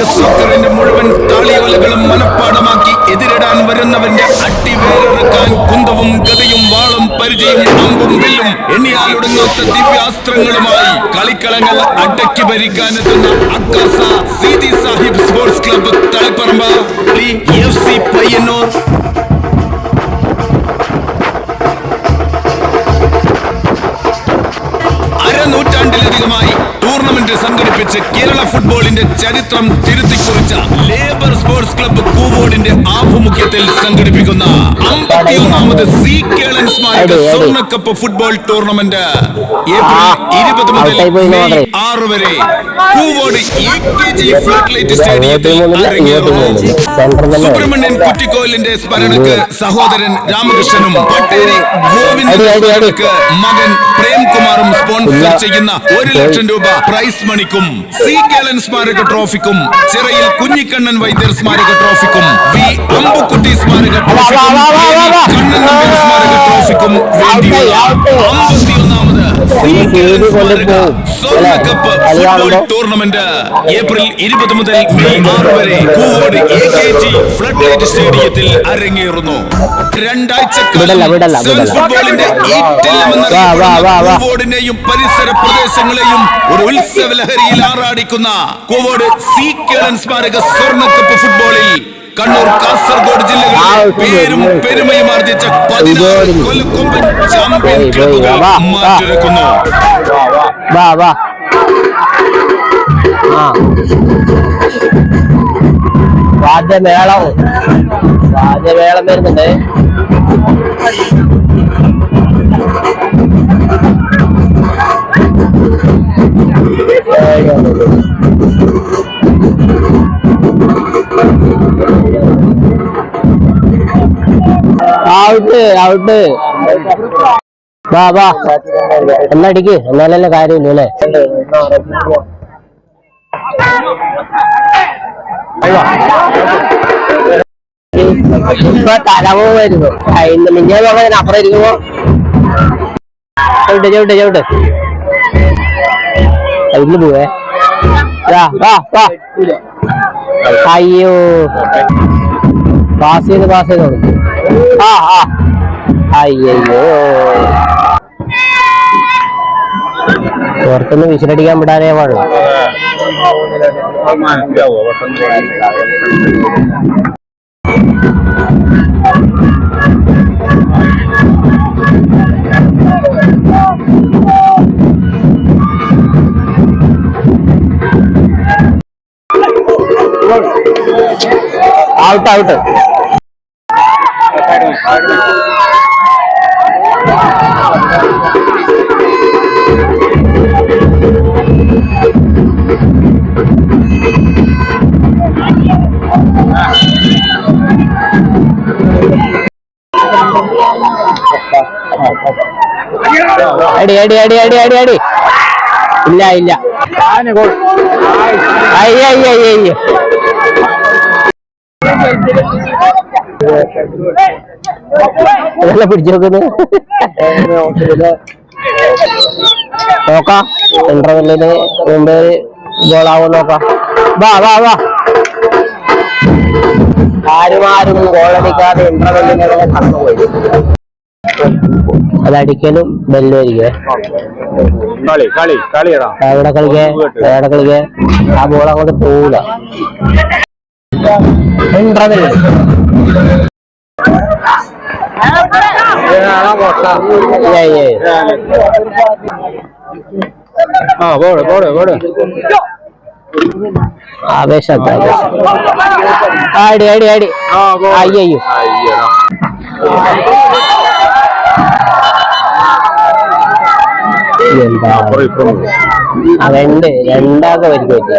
League സോക്കറിന്റെ മുഴുവൻ താളിയോലകളും മനഃപ്പാടമാക്കി എതിരിടാൻ വരുന്നവന്റെ അട്ടി വേറെടുക്കാൻ കുന്തവും ഗതയും വാളും പരിചയം അമ്പും വില്ലും എണ്ണിയാലൊടുങ്ങാത്ത ദിവ്യാസ്ത്രങ്ങളുമായി കളിക്കളങ്ങൾ അടക്കി ഭരിക്കാനെത്തുന്ന അക്കാസ സിദി സാഹിബ് സ്പോർട്സ് ക്ലബ്ബ് തളിപ്പറമ്പ പയ്യന്നൂർ ഫുട്ബോളിന്റെ ചരിത്രം തിരുത്തിക്കുറിച്ച ലേബർ സ്പോർട്സ് ക്ലബ്ബ് കൂവോടിന്റെ ആഭിമുഖ്യത്തിൽ സംഘടിപ്പിക്കുന്ന അമ്പത്തിയൊന്നാമത് സി കേളൻ സ്മാരക സ്വർണക്കപ്പ് ഫുട്ബോൾ ടൂർണമെന്റ് ഏപ്രിൽ ഇരുപത് മുതൽ. ആറ് വരെ Koovode A K G flood light സ്റ്റേഡിയത്തിൽ സുബ്രഹ്മണ്യൻ കുറ്റിക്കോലിന്റെ സ്മരണക്ക് സഹോദരൻ രാമകൃഷ്ണനും പട്ടേരി ഗോവിന്ദ് മകൻ പ്രേംകുമാറും സ്പോൺസർ. ചെയ്യുന്ന ഒരു ലക്ഷം രൂപ പ്രൈസ് മണിക്കും സി കേലൻ സ്മാരക ട്രോഫിക്കും ചിറയിൽ കുഞ്ഞിക്കണ്ണൻ വൈദ്യർ സ്മാരക ട്രോഫിക്കും വി അമ്പുക്കുട്ടി സ്മാരക ട്രോഫിക്കും. കണ്ണൻ സ്മാരക ട്രോഫിക്കും വേണ്ടിയുള്ള. അമ്പത്തിയൊന്നാമത് സി സ്മാരക. സ്വർണക്കപ്പ് ഫുട്ബോൾ ടൂർണമെന്റ് ഏപ്രിൽ ഇരുപത് മുതൽ മെയ് ആറ് വരെ Koovode A K G flood light സ്റ്റേഡിയത്തിൽ അരങ്ങേറുന്നു വിടല്ല. ഫുട്ബോളിന്റെ ഏറ്റവും. കൂവോടിനെയും പരിസര പ്രദേശങ്ങളെയും ഒരു ഉത്സവ ലഹരിയിൽ ആറാടിക്കുന്ന കോവോട് സി കേളൻ സ്മാരക സ്വർണക്കപ്പ് ഫുട്ബോളിൽ കണ്ണൂർ കാസർഗോഡ് ജില്ലകളിൽ പേരും പെരുമയും ആർജിച്ച പതിനാറ് കൊല്ലക്കൊമ്പൻ ചാമ്പ്യൻ ക്ലബുകൾ വാ, വാ. വാ വാ. ആ. വാദ്യമേളം. വാദ്യമേളം വരുന്നുണ്ട്. ഔട്ട് ഔട്ട് വാ എന്നടിക്ക് എന്നാലല്ലേ കാര്യമില്ല അല്ലേ? ഇപ്പൊ തലവോ വരുന്നു ഇന്ന് മിഞ്ഞേ നോക്കാൻ അപ്പുറം ഇരിക്കുമ്പോ. ചവിട്ട് ചവിട്ട് ചവിട്ട്. അതിന് പോവേ അയ്യോ. പാസ് ചെയ്ത് പാസ് ചെയ്ത് ആ ആ. അയ്യോ പുറത്തുനിന്ന് വിസിലടിക്കാൻ വിടാനേ പാടുള്ളൂ. ഔട്ട് ഔട്ട് അടി അടി അടി അടി അടി അടി. ഇല്ല ഇല്ല. അയ്യ അയ്യ അയ്യ അയ്യ ഇതെല്ലാം പിടിച്ചു നോക്കുന്നത് നോക്കാം. ഇന്റർവെല്ലിന് മുമ്പ് ഗോളാവും നോക്കാം. വാ വാ വാ. ആരും ആരും ഗോളടിക്കാതെ ഇന്റർവെല്ലിനെ കടന്നുപോയി അതടിക്കലും ബെല്ലും ആയിരിക്കുമേ കളി കളി കളിയടാ. എവിടെ കളിക്കേ. എവിടെ കളിക്കേ. ആ ബോൾ അങ്ങോട്ട് പോവില്ല ഇന്റർവെൽ ആ പോടെ പോടെ പോടെ. ആവേശം ആടി ആടി ആടി. അയ്യോ രണ്ട് രണ്ടാകെ വരിക പറ്റിയ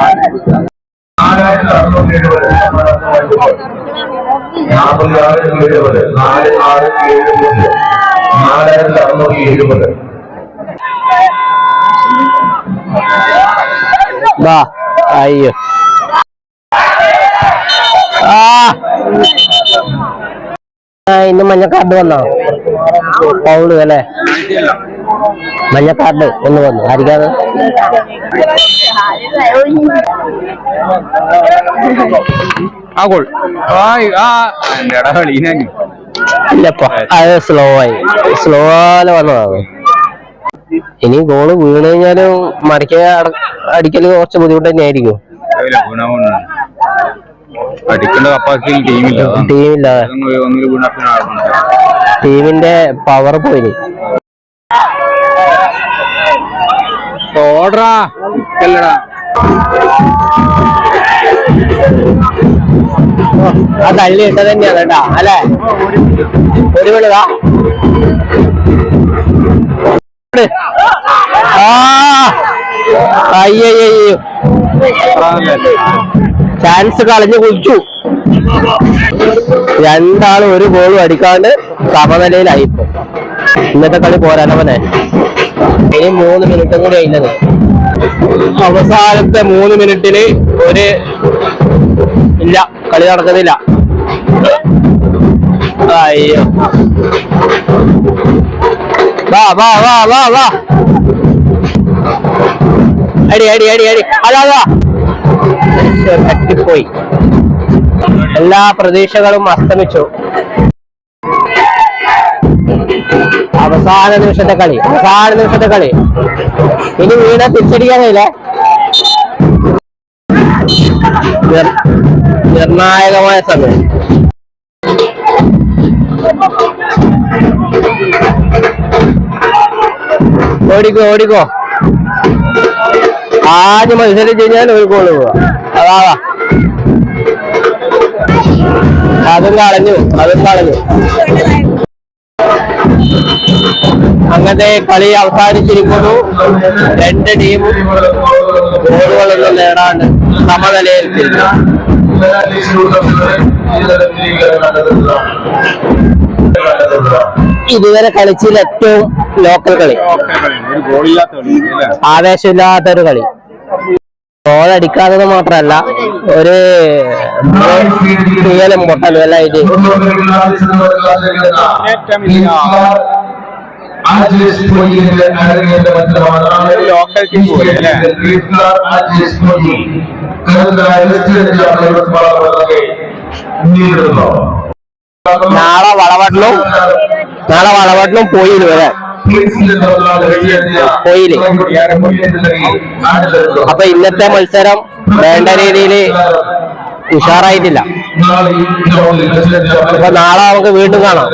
നാൽപ്പത്തി ആറ് എഴുപത് നാല് ആറ് ഏഴ് പൂജ്യം നാലായിരത്തി അറുന്നൂറ്റി എഴുപത് അയ്യോ ഇന്ന് മഞ്ഞക്കാട് വന്നോ? പൗൾ അല്ലേ? മഞ്ഞ കാർഡ് ഒന്ന് വന്നു ആരിക്കാത് ഇല്ലപ്പ അത് സ്ലോ ആയി സ്ലോ ആലെ വന്നതാണ്. ഇനി ഗോൾ വീണ് കഴിഞ്ഞാലും മടക്കി അടിക്കൽ കുറച്ച് ബുദ്ധിമുട്ട് തന്നെ ആയിരിക്കും ടീമിന്റെ പവർ പോയി. ഓടറാ അല്ലടാ ആ തള്ളി ഇട്ട തന്നെയാണ് കേട്ടാ അല്ലെ? ഒരു വിളുതാ ചാൻസ് കളഞ്ഞു കുളിച്ചു. രണ്ടാളും ഒരു ഗോളും അടിക്കാണ്ട് സമനിലയിലായിപ്പോ ഇന്നത്തെ കളി പോരാനവനെ ഇനി മൂന്ന് മിനിറ്റും കൂടി കഴിഞ്ഞത്. അവസാനത്തെ മൂന്ന് മിനിറ്റിൽ ഒരു ഇല്ല കളി നടക്കുന്നില്ല. അയ്യോ. വാ വാ വാ വാ വാ. അടി അടി അടി അടി. അതാ എല്ലാ പ്രതീക്ഷകളും അസ്തമിച്ചു. അവസാന നിമിഷത്തെ കളി. അവസാന നിമിഷത്തെ കളി. ഇനി വീണ തിരിച്ചടിക്കാൻ കഴിയില്ല നിർണായകമായ സമയം. ഓടിക്കോ ഓടിക്കോ. ആദ്യം മത്സരിച്ച് കഴിഞ്ഞാൽ ഒരു ഗോൾ പോവാ അതാവാ അതും കളഞ്ഞു അതും കളഞ്ഞു അങ്ങനത്തെ കളി അവസാനിച്ചിരിക്കുന്നു. രണ്ട് ടീമും ഗോളുകളൊന്നും നേടാണ്ട് സമനിലയിൽ തിരിഞ്ഞു ഇതുവരെ കളിച്ചതിൽ ഏറ്റവും ലോക്കൽ കളി. ആവേശമില്ലാത്ത ഒരു കളി. ഗോൾ അടിക്കാത്തത് മാത്രമല്ല ഒരു തീയലും പൊട്ടലും എല്ലാം ആയിട്ട് നാളെ വളവട്ടിലും നാളെ വളവട്ടിലും പോയി വരാൻ പോയില്ലേ അപ്പൊ ഇന്നത്തെ മത്സരം വേണ്ട രീതിയിൽ ഉഷാറായിട്ടില്ല. അപ്പൊ നാളെ നമുക്ക് വീണ്ടും കാണാം.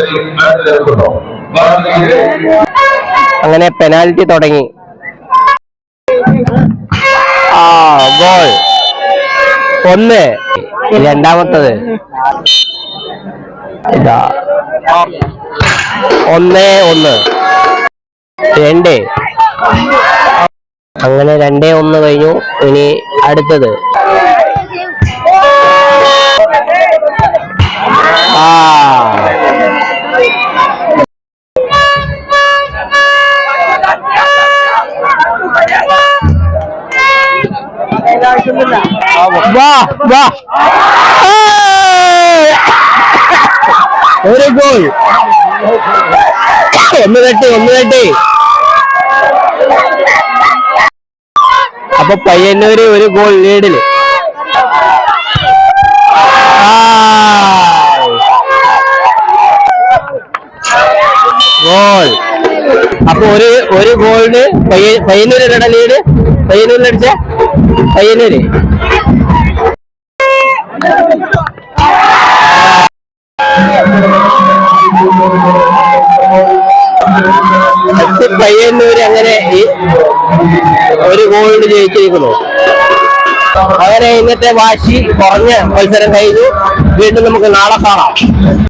അങ്ങനെ പെനാൽറ്റി തുടങ്ങി. ആ ഗോൾ ഒന്ന്. രണ്ടാമത്തത്. ഇതാ. ഒന്ന് ഒന്ന്. രണ്ട്. അങ്ങനെ രണ്ടേ ഒന്ന് കഴിഞ്ഞു. ഇനി അടുത്തത്. ആ. വാ വാ. ഒരു ഗോൾ. ഒന്ന് തട്ടി ഒന്ന് തട്ടി. അപ്പൊ പയ്യന്നൂര് ഒരു ഗോൾ ലീഡിൽ. ഗോൾ. അപ്പൊ ഒരു ഒരു ഗോളിന് പയ്യ പയ്യന്നൂര് ലീഡ്? പയ്യന്നൂരിൽ അടിച്ച പയ്യന്നൂര്. പയ്യന്നൂര് അങ്ങനെ ഒരു ഗോളിന് ജയിച്ചിരിക്കുന്നു. അങ്ങനെ ഇന്നത്തെ വാശി കുറഞ്ഞ മത്സരം കഴിഞ്ഞു. വീണ്ടും നമുക്ക് നാളെ കാണാം.